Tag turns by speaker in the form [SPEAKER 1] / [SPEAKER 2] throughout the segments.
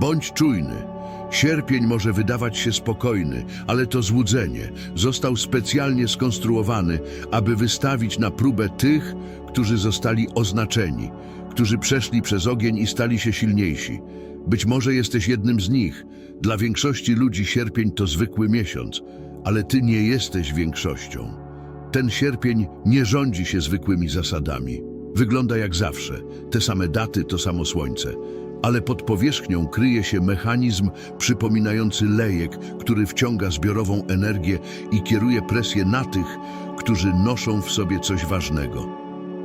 [SPEAKER 1] Bądź czujny. Sierpień może wydawać się spokojny, ale to złudzenie. Został specjalnie skonstruowany, aby wystawić na próbę tych, którzy zostali oznaczeni, którzy przeszli przez ogień i stali się silniejsi. Być może jesteś jednym z nich. Dla większości ludzi sierpień to zwykły miesiąc, ale ty nie jesteś większością. Ten sierpień nie rządzi się zwykłymi zasadami. Wygląda jak zawsze, te same daty, to samo słońce. Ale pod powierzchnią kryje się mechanizm przypominający lejek, który wciąga zbiorową energię i kieruje presję na tych, którzy noszą w sobie coś ważnego.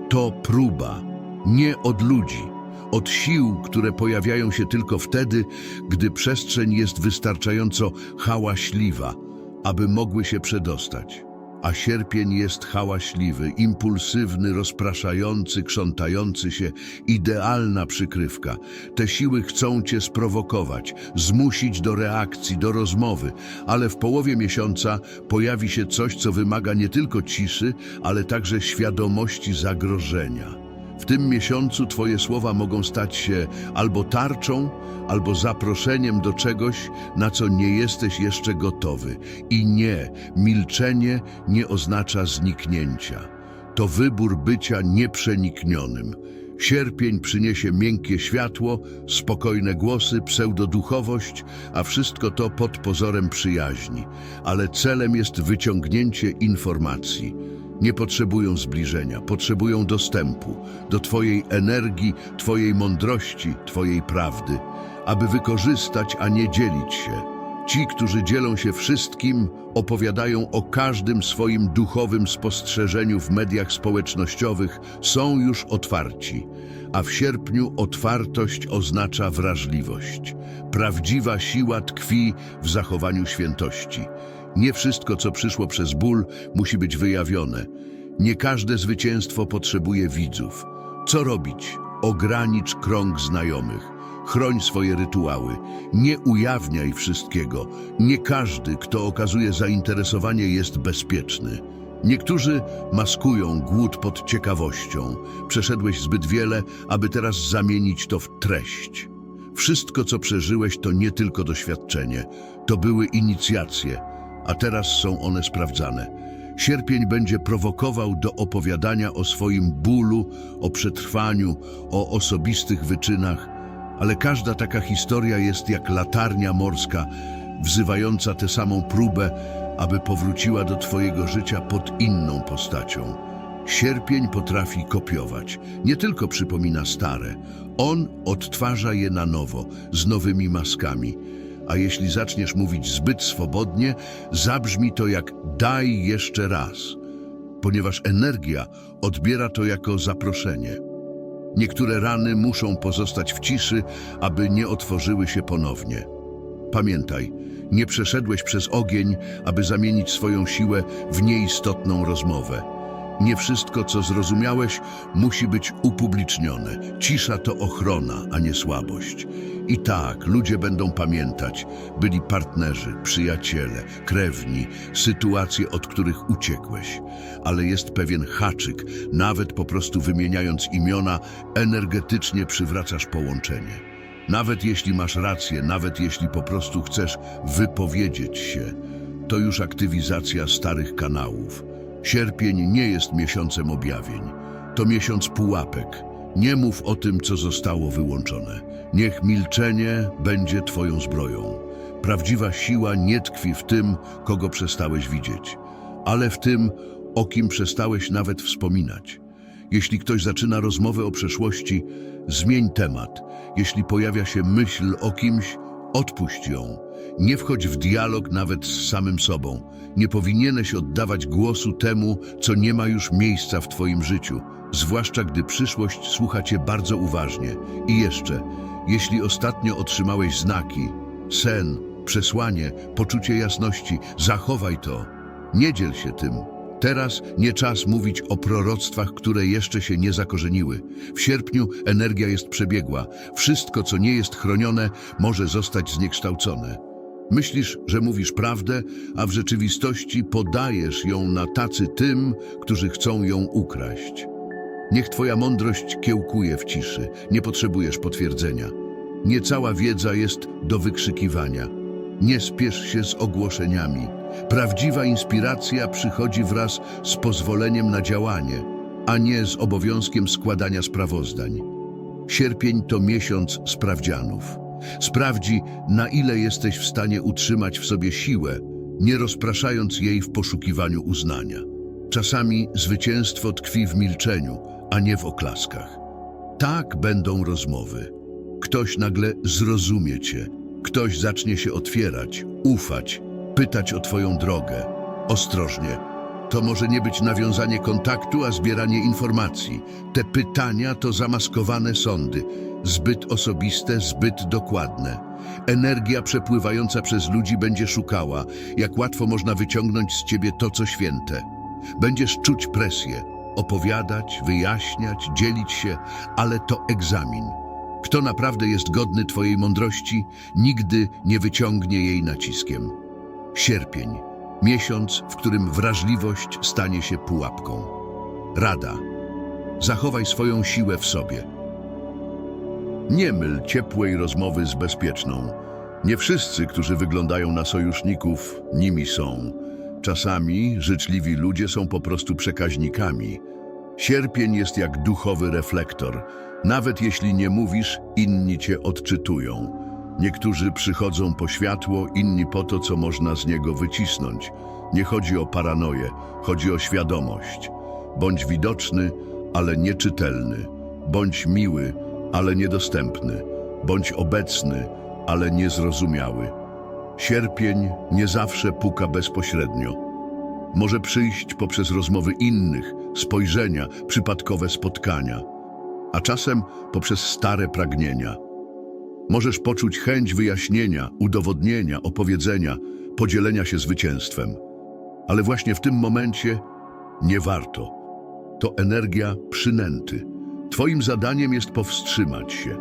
[SPEAKER 1] To próba, nie od ludzi, od sił, które pojawiają się tylko wtedy, gdy przestrzeń jest wystarczająco hałaśliwa, aby mogły się przedostać. A sierpień jest hałaśliwy, impulsywny, rozpraszający, krzątający się, idealna przykrywka. Te siły chcą cię sprowokować, zmusić do reakcji, do rozmowy, ale w połowie miesiąca pojawi się coś, co wymaga nie tylko ciszy, ale także świadomości zagrożenia. W tym miesiącu Twoje słowa mogą stać się albo tarczą, albo zaproszeniem do czegoś, na co nie jesteś jeszcze gotowy. I nie, milczenie nie oznacza zniknięcia. To wybór bycia nieprzeniknionym. Sierpień przyniesie miękkie światło, spokojne głosy, pseudoduchowość, a wszystko to pod pozorem przyjaźni. Ale celem jest wyciągnięcie informacji. Nie potrzebują zbliżenia, potrzebują dostępu do Twojej energii, Twojej mądrości, Twojej prawdy, aby wykorzystać, a nie dzielić się. Ci, którzy dzielą się wszystkim, opowiadają o każdym swoim duchowym spostrzeżeniu w mediach społecznościowych, są już otwarci, a w sierpniu otwartość oznacza wrażliwość. Prawdziwa siła tkwi w zachowaniu świętości. Nie wszystko, co przyszło przez ból, musi być wyjawione. Nie każde zwycięstwo potrzebuje widzów. Co robić? Ogranicz krąg znajomych. Chroń swoje rytuały. Nie ujawniaj wszystkiego. Nie każdy, kto okazuje zainteresowanie, jest bezpieczny. Niektórzy maskują głód pod ciekawością. Przeszedłeś zbyt wiele, aby teraz zamienić to w treść. Wszystko, co przeżyłeś, to nie tylko doświadczenie. To były inicjacje, a teraz są one sprawdzane. Sierpień będzie prowokował do opowiadania o swoim bólu, o przetrwaniu, o osobistych wyczynach, ale każda taka historia jest jak latarnia morska, wzywająca tę samą próbę, aby powróciła do Twojego życia pod inną postacią. Sierpień potrafi kopiować, nie tylko przypomina stare, on odtwarza je na nowo, z nowymi maskami. A jeśli zaczniesz mówić zbyt swobodnie, zabrzmi to jak daj jeszcze raz, ponieważ energia odbiera to jako zaproszenie. Niektóre rany muszą pozostać w ciszy, aby nie otworzyły się ponownie. Pamiętaj, nie przeszedłeś przez ogień, aby zamienić swoją siłę w nieistotną rozmowę. Nie wszystko, co zrozumiałeś, musi być upublicznione. Cisza to ochrona, a nie słabość. I tak, ludzie będą pamiętać. Byli partnerzy, przyjaciele, krewni, sytuacje, od których uciekłeś. Ale jest pewien haczyk, nawet po prostu wymieniając imiona, energetycznie przywracasz połączenie. Nawet jeśli masz rację, nawet jeśli po prostu chcesz wypowiedzieć się, to już aktywizacja starych kanałów. Sierpień nie jest miesiącem objawień. To miesiąc pułapek. Nie mów o tym, co zostało wyłączone. Niech milczenie będzie Twoją zbroją. Prawdziwa siła nie tkwi w tym, kogo przestałeś widzieć, ale w tym, o kim przestałeś nawet wspominać. Jeśli ktoś zaczyna rozmowę o przeszłości, zmień temat. Jeśli pojawia się myśl o kimś, odpuść ją. Nie wchodź w dialog nawet z samym sobą. Nie powinieneś oddawać głosu temu, co nie ma już miejsca w Twoim życiu, zwłaszcza gdy przyszłość słucha Cię bardzo uważnie. I jeszcze, jeśli ostatnio otrzymałeś znaki, sen, przesłanie, poczucie jasności, zachowaj to. Nie dziel się tym. Teraz nie czas mówić o proroctwach, które jeszcze się nie zakorzeniły. W sierpniu energia jest przebiegła. Wszystko, co nie jest chronione, może zostać zniekształcone. Myślisz, że mówisz prawdę, a w rzeczywistości podajesz ją na tacy tym, którzy chcą ją ukraść. Niech Twoja mądrość kiełkuje w ciszy, nie potrzebujesz potwierdzenia. Nie cała wiedza jest do wykrzykiwania. Nie spiesz się z ogłoszeniami. Prawdziwa inspiracja przychodzi wraz z pozwoleniem na działanie, a nie z obowiązkiem składania sprawozdań. Sierpień to miesiąc sprawdzianów. Sprawdzi, na ile jesteś w stanie utrzymać w sobie siłę, nie rozpraszając jej w poszukiwaniu uznania. Czasami zwycięstwo tkwi w milczeniu, a nie w oklaskach. Tak będą rozmowy. Ktoś nagle zrozumie cię, ktoś zacznie się otwierać, ufać, pytać o twoją drogę. Ostrożnie. To może nie być nawiązanie kontaktu, a zbieranie informacji. Te pytania to zamaskowane sądy, zbyt osobiste, zbyt dokładne. Energia przepływająca przez ludzi będzie szukała, jak łatwo można wyciągnąć z ciebie to, co święte. Będziesz czuć presję, opowiadać, wyjaśniać, dzielić się, ale to egzamin. Kto naprawdę jest godny Twojej mądrości, nigdy nie wyciągnie jej naciskiem. Sierpień, miesiąc, w którym wrażliwość stanie się pułapką. Rada. Zachowaj swoją siłę w sobie. Nie myl ciepłej rozmowy z bezpieczną. Nie wszyscy, którzy wyglądają na sojuszników, nimi są. Czasami życzliwi ludzie są po prostu przekaźnikami. Sierpień jest jak duchowy reflektor. Nawet jeśli nie mówisz, inni cię odczytują. Niektórzy przychodzą po światło, inni po to, co można z niego wycisnąć. Nie chodzi o paranoję, chodzi o świadomość. Bądź widoczny, ale nieczytelny. Bądź miły, ale niedostępny. Bądź obecny, ale niezrozumiały. Sierpień nie zawsze puka bezpośrednio. Może przyjść poprzez rozmowy innych, spojrzenia, przypadkowe spotkania, a czasem poprzez stare pragnienia. Możesz poczuć chęć wyjaśnienia, udowodnienia, opowiedzenia, podzielenia się zwycięstwem. Ale właśnie w tym momencie nie warto. To energia przynęty. Twoim zadaniem jest powstrzymać się.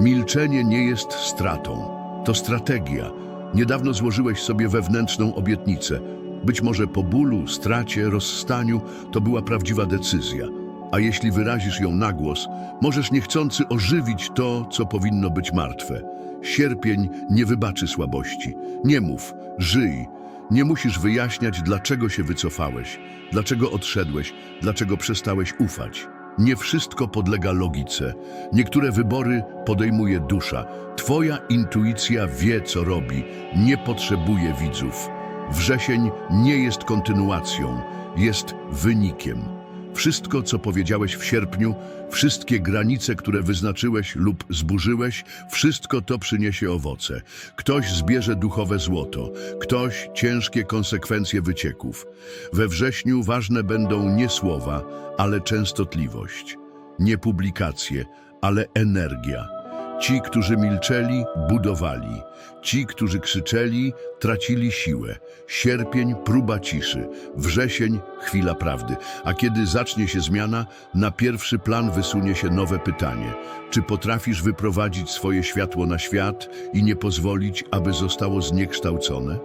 [SPEAKER 1] Milczenie nie jest stratą. To strategia. Niedawno złożyłeś sobie wewnętrzną obietnicę. Być może po bólu, stracie, rozstaniu to była prawdziwa decyzja. A jeśli wyrazisz ją na głos, możesz niechcący ożywić to, co powinno być martwe. Sierpień nie wybaczy słabości. Nie mów, żyj. Nie musisz wyjaśniać, dlaczego się wycofałeś, dlaczego odszedłeś, dlaczego przestałeś ufać. Nie wszystko podlega logice. Niektóre wybory podejmuje dusza. Twoja intuicja wie, co robi, nie potrzebuje widzów. Wrzesień nie jest kontynuacją, jest wynikiem. Wszystko, co powiedziałeś w sierpniu, wszystkie granice, które wyznaczyłeś lub zburzyłeś, wszystko to przyniesie owoce. Ktoś zbierze duchowe złoto, ktoś ciężkie konsekwencje wycieków. We wrześniu ważne będą nie słowa, ale częstotliwość. Nie publikacje, ale energia. Ci, którzy milczeli, budowali. Ci, którzy krzyczeli, tracili siłę. Sierpień, próba ciszy. Wrzesień, chwila prawdy. A kiedy zacznie się zmiana, na pierwszy plan wysunie się nowe pytanie. Czy potrafisz wyprowadzić swoje światło na świat i nie pozwolić, aby zostało zniekształcone?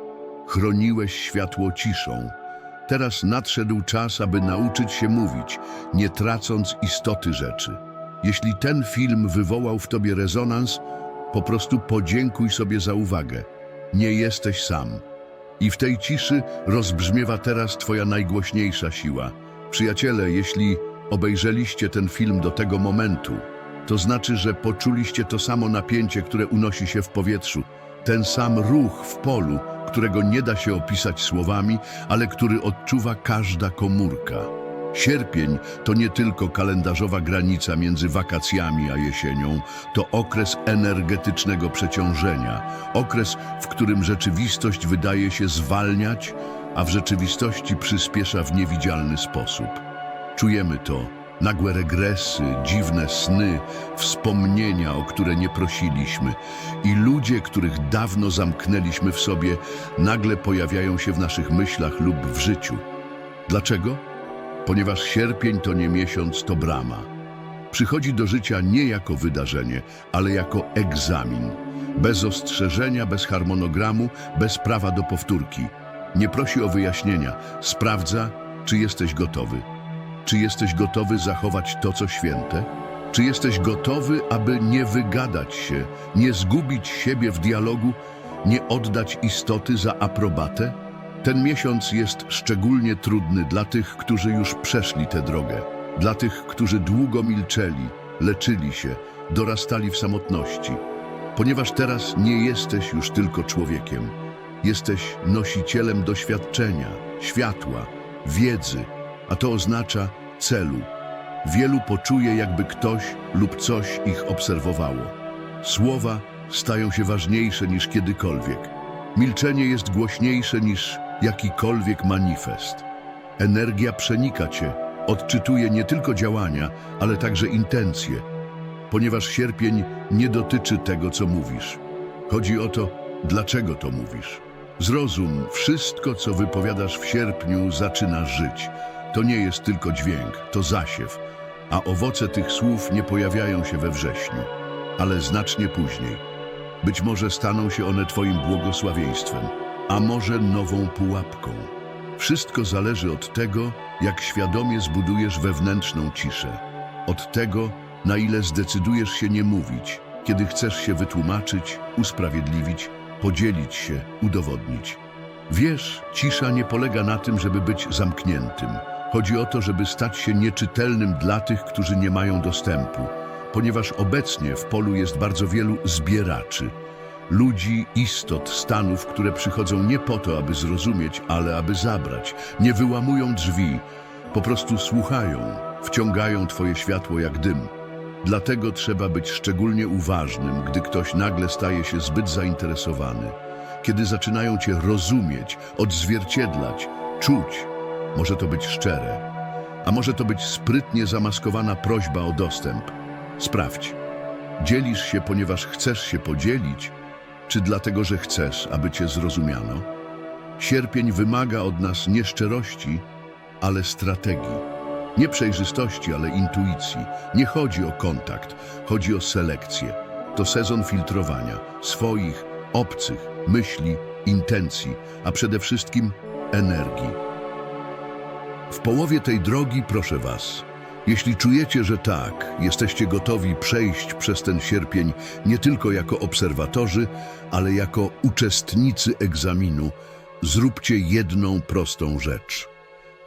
[SPEAKER 1] Chroniłeś światło ciszą. Teraz nadszedł czas, aby nauczyć się mówić, nie tracąc istoty rzeczy. Jeśli ten film wywołał w tobie rezonans, po prostu podziękuj sobie za uwagę. Nie jesteś sam. I w tej ciszy rozbrzmiewa teraz twoja najgłośniejsza siła. Przyjaciele, jeśli obejrzeliście ten film do tego momentu, to znaczy, że poczuliście to samo napięcie, które unosi się w powietrzu, ten sam ruch w polu, którego nie da się opisać słowami, ale który odczuwa każda komórka. Sierpień to nie tylko kalendarzowa granica między wakacjami a jesienią, to okres energetycznego przeciążenia, okres, w którym rzeczywistość wydaje się zwalniać, a w rzeczywistości przyspiesza w niewidzialny sposób. Czujemy to. Nagłe regresy, dziwne sny, wspomnienia, o które nie prosiliśmy. I ludzie, których dawno zamknęliśmy w sobie, nagle pojawiają się w naszych myślach lub w życiu. Dlaczego? Ponieważ sierpień to nie miesiąc, to brama. Przychodzi do życia nie jako wydarzenie, ale jako egzamin. Bez ostrzeżenia, bez harmonogramu, bez prawa do powtórki. Nie prosi o wyjaśnienia, sprawdza, czy jesteś gotowy. Czy jesteś gotowy zachować to, co święte? Czy jesteś gotowy, aby nie wygadać się, nie zgubić siebie w dialogu, nie oddać istoty za aprobatę? Ten miesiąc jest szczególnie trudny dla tych, którzy już przeszli tę drogę, dla tych, którzy długo milczeli, leczyli się, dorastali w samotności. Ponieważ teraz nie jesteś już tylko człowiekiem, jesteś nosicielem doświadczenia, światła, wiedzy, a to oznacza celu. Wielu poczuje, jakby ktoś lub coś ich obserwowało. Słowa stają się ważniejsze niż kiedykolwiek. Milczenie jest głośniejsze niż jakikolwiek manifest. Energia przenika cię, odczytuje nie tylko działania, ale także intencje, ponieważ sierpień nie dotyczy tego, co mówisz. Chodzi o to, dlaczego to mówisz. Zrozum, wszystko, co wypowiadasz w sierpniu, zaczyna żyć. To nie jest tylko dźwięk, to zasiew, a owoce tych słów nie pojawiają się we wrześniu, ale znacznie później. Być może staną się one Twoim błogosławieństwem, a może nową pułapką. Wszystko zależy od tego, jak świadomie zbudujesz wewnętrzną ciszę, od tego, na ile zdecydujesz się nie mówić, kiedy chcesz się wytłumaczyć, usprawiedliwić, podzielić się, udowodnić. Wiesz, cisza nie polega na tym, żeby być zamkniętym. Chodzi o to, żeby stać się nieczytelnym dla tych, którzy nie mają dostępu, ponieważ obecnie w polu jest bardzo wielu zbieraczy. Ludzi, istot, stanów, które przychodzą nie po to, aby zrozumieć, ale aby zabrać. Nie wyłamują drzwi, po prostu słuchają, wciągają Twoje światło jak dym. Dlatego trzeba być szczególnie uważnym, gdy ktoś nagle staje się zbyt zainteresowany. Kiedy zaczynają Cię rozumieć, odzwierciedlać, czuć, może to być szczere, a może to być sprytnie zamaskowana prośba o dostęp. Sprawdź. Dzielisz się, ponieważ chcesz się podzielić, czy dlatego, że chcesz, aby Cię zrozumiano? Sierpień wymaga od nas nie szczerości, ale strategii. Nie przejrzystości, ale intuicji. Nie chodzi o kontakt, chodzi o selekcję. To sezon filtrowania swoich, obcych, myśli, intencji, a przede wszystkim energii. W połowie tej drogi proszę Was, jeśli czujecie, że tak, jesteście gotowi przejść przez ten sierpień nie tylko jako obserwatorzy, ale jako uczestnicy egzaminu, zróbcie jedną prostą rzecz.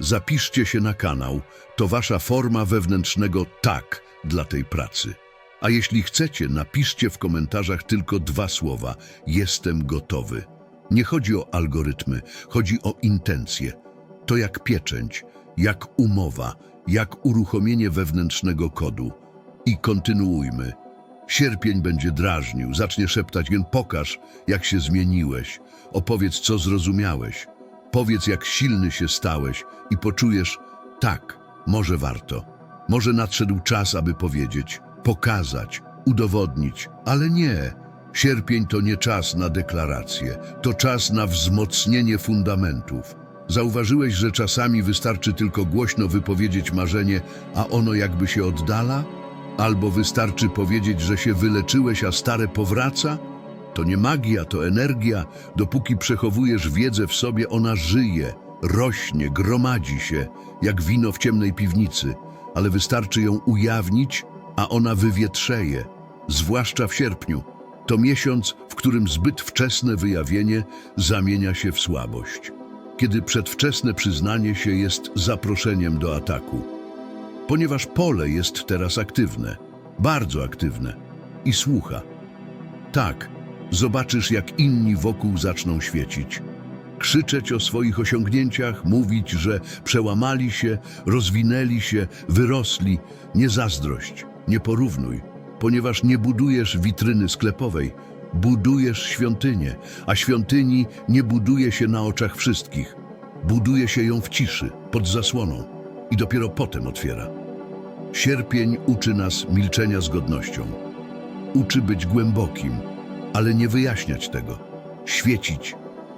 [SPEAKER 1] Zapiszcie się na kanał, to Wasza forma wewnętrznego tak dla tej pracy. A jeśli chcecie, napiszcie w komentarzach tylko dwa słowa: Jestem gotowy. Nie chodzi o algorytmy, chodzi o intencje. To jak pieczęć, jak umowa, jak uruchomienie wewnętrznego kodu. I kontynuujmy. Sierpień będzie drażnił, zacznie szeptać, więc pokaż, jak się zmieniłeś. Opowiedz, co zrozumiałeś. Powiedz, jak silny się stałeś i poczujesz, tak, może warto. Może nadszedł czas, aby powiedzieć, pokazać, udowodnić, ale nie. Sierpień to nie czas na deklaracje, to czas na wzmocnienie fundamentów. Zauważyłeś, że czasami wystarczy tylko głośno wypowiedzieć marzenie, a ono jakby się oddala? Albo wystarczy powiedzieć, że się wyleczyłeś, a stare powraca? To nie magia, to energia. Dopóki przechowujesz wiedzę w sobie, ona żyje, rośnie, gromadzi się, jak wino w ciemnej piwnicy, ale wystarczy ją ujawnić, a ona wywietrzeje, zwłaszcza w sierpniu. To miesiąc, w którym zbyt wczesne wyjawienie zamienia się w słabość. Kiedy przedwczesne przyznanie się jest zaproszeniem do ataku. Ponieważ pole jest teraz aktywne, bardzo aktywne i słucha. Tak, zobaczysz, jak inni wokół zaczną świecić. Krzyczeć o swoich osiągnięciach, mówić, że przełamali się, rozwinęli się, wyrosli. Nie zazdrość, nie porównuj, ponieważ nie budujesz witryny sklepowej, budujesz świątynię, a świątyni nie buduje się na oczach wszystkich. Buduje się ją w ciszy, pod zasłoną i dopiero potem otwiera. Sierpień uczy nas milczenia z godnością. Uczy być głębokim, ale nie wyjaśniać tego. Świecić,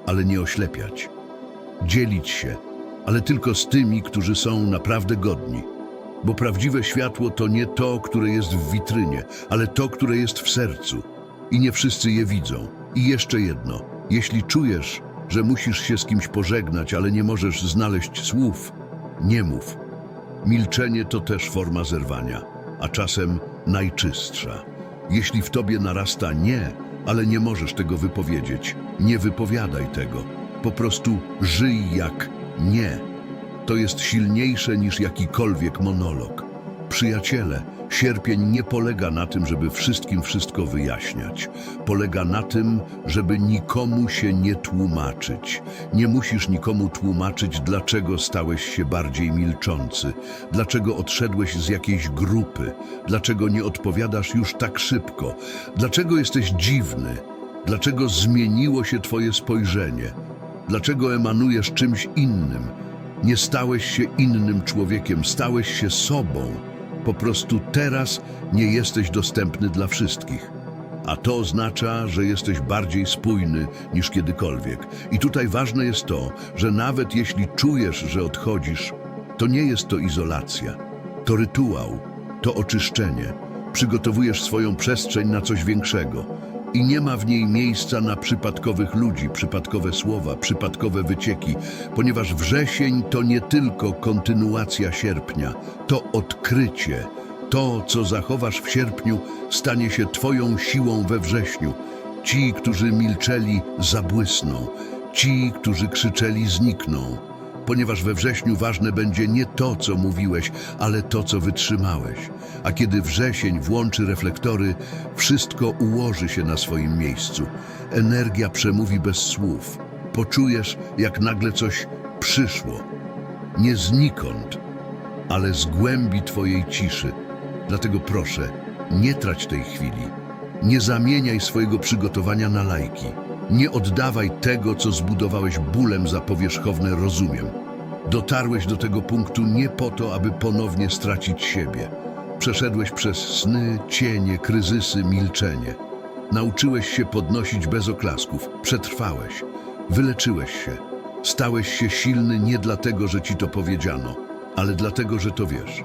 [SPEAKER 1] ale nie oślepiać. Dzielić się, ale tylko z tymi, którzy są naprawdę godni. Bo prawdziwe światło to nie to, które jest w witrynie, ale to, które jest w sercu. I nie wszyscy je widzą. I jeszcze jedno. Jeśli czujesz, że musisz się z kimś pożegnać, ale nie możesz znaleźć słów, nie mów. Milczenie to też forma zerwania, a czasem najczystsza. Jeśli w tobie narasta nie, ale nie możesz tego wypowiedzieć, nie wypowiadaj tego. Po prostu żyj jak nie. To jest silniejsze niż jakikolwiek monolog. Przyjaciele, sierpień nie polega na tym, żeby wszystkim wszystko wyjaśniać. Polega na tym, żeby nikomu się nie tłumaczyć. Nie musisz nikomu tłumaczyć, dlaczego stałeś się bardziej milczący, dlaczego odszedłeś z jakiejś grupy, dlaczego nie odpowiadasz już tak szybko, dlaczego jesteś dziwny, dlaczego zmieniło się twoje spojrzenie, dlaczego emanujesz czymś innym. Nie stałeś się innym człowiekiem, stałeś się sobą. Po prostu teraz nie jesteś dostępny dla wszystkich. A to oznacza, że jesteś bardziej spójny niż kiedykolwiek. I tutaj ważne jest to, że nawet jeśli czujesz, że odchodzisz, to nie jest to izolacja. To rytuał, to oczyszczenie. Przygotowujesz swoją przestrzeń na coś większego. I nie ma w niej miejsca na przypadkowych ludzi, przypadkowe słowa, przypadkowe wycieki, ponieważ wrzesień to nie tylko kontynuacja sierpnia, to odkrycie. To, co zachowasz w sierpniu, stanie się Twoją siłą we wrześniu. Ci, którzy milczeli, zabłysną. Ci, którzy krzyczeli, znikną. Ponieważ we wrześniu ważne będzie nie to, co mówiłeś, ale to, co wytrzymałeś. A kiedy wrzesień włączy reflektory, wszystko ułoży się na swoim miejscu. Energia przemówi bez słów. Poczujesz, jak nagle coś przyszło. Nie znikąd, ale z głębi Twojej ciszy. Dlatego proszę, nie trać tej chwili. Nie zamieniaj swojego przygotowania na lajki. Nie oddawaj tego, co zbudowałeś bólem za powierzchowne rozumiem. Dotarłeś do tego punktu nie po to, aby ponownie stracić siebie. Przeszedłeś przez sny, cienie, kryzysy, milczenie. Nauczyłeś się podnosić bez oklasków, przetrwałeś, wyleczyłeś się. Stałeś się silny nie dlatego, że ci to powiedziano, ale dlatego, że to wiesz.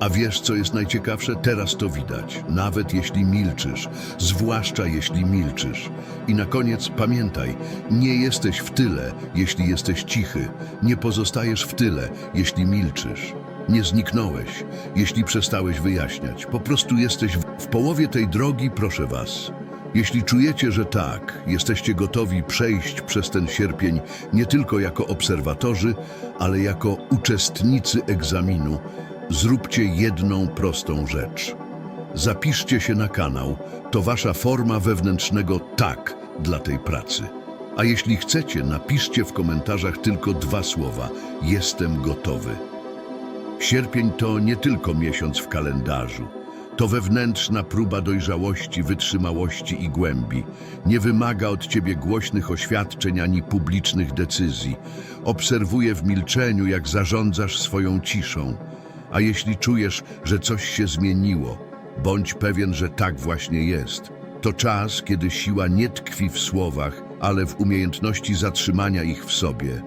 [SPEAKER 1] A wiesz, co jest najciekawsze? Teraz to widać, nawet jeśli milczysz, zwłaszcza jeśli milczysz. I na koniec pamiętaj, nie jesteś w tyle, jeśli jesteś cichy, nie pozostajesz w tyle, jeśli milczysz. Nie zniknąłeś, jeśli przestałeś wyjaśniać. Po prostu jesteś w, w połowie tej drogi, proszę was. Jeśli czujecie, że tak, jesteście gotowi przejść przez ten sierpień nie tylko jako obserwatorzy, ale jako uczestnicy egzaminu, zróbcie jedną prostą rzecz. Zapiszcie się na kanał, to wasza forma wewnętrznego tak dla tej pracy. A jeśli chcecie, napiszcie w komentarzach tylko dwa słowa: Jestem gotowy. Sierpień to nie tylko miesiąc w kalendarzu. To wewnętrzna próba dojrzałości, wytrzymałości i głębi. Nie wymaga od ciebie głośnych oświadczeń ani publicznych decyzji. Obserwuję w milczeniu, jak zarządzasz swoją ciszą. A jeśli czujesz, że coś się zmieniło, bądź pewien, że tak właśnie jest. To czas, kiedy siła nie tkwi w słowach, ale w umiejętności zatrzymania ich w sobie.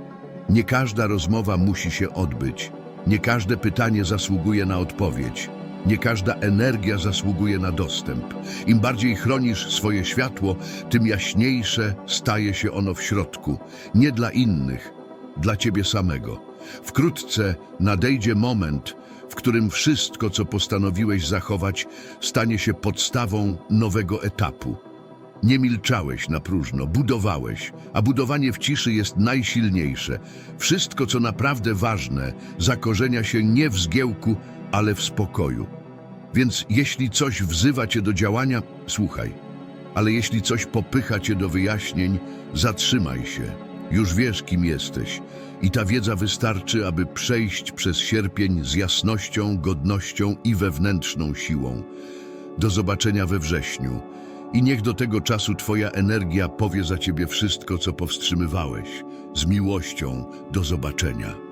[SPEAKER 1] Nie każda rozmowa musi się odbyć. Nie każde pytanie zasługuje na odpowiedź. Nie każda energia zasługuje na dostęp. Im bardziej chronisz swoje światło, tym jaśniejsze staje się ono w środku. Nie dla innych, dla ciebie samego. Wkrótce nadejdzie moment, którym wszystko, co postanowiłeś zachować, stanie się podstawą nowego etapu. Nie milczałeś na próżno, budowałeś, a budowanie w ciszy jest najsilniejsze. Wszystko, co naprawdę ważne, zakorzenia się nie w zgiełku, ale w spokoju. Więc jeśli coś wzywa cię do działania, słuchaj. Ale jeśli coś popycha cię do wyjaśnień, zatrzymaj się. Już wiesz, kim jesteś. I ta wiedza wystarczy, aby przejść przez sierpień z jasnością, godnością i wewnętrzną siłą. Do zobaczenia we wrześniu. I niech do tego czasu Twoja energia powie za Ciebie wszystko, co powstrzymywałeś. Z miłością, do zobaczenia.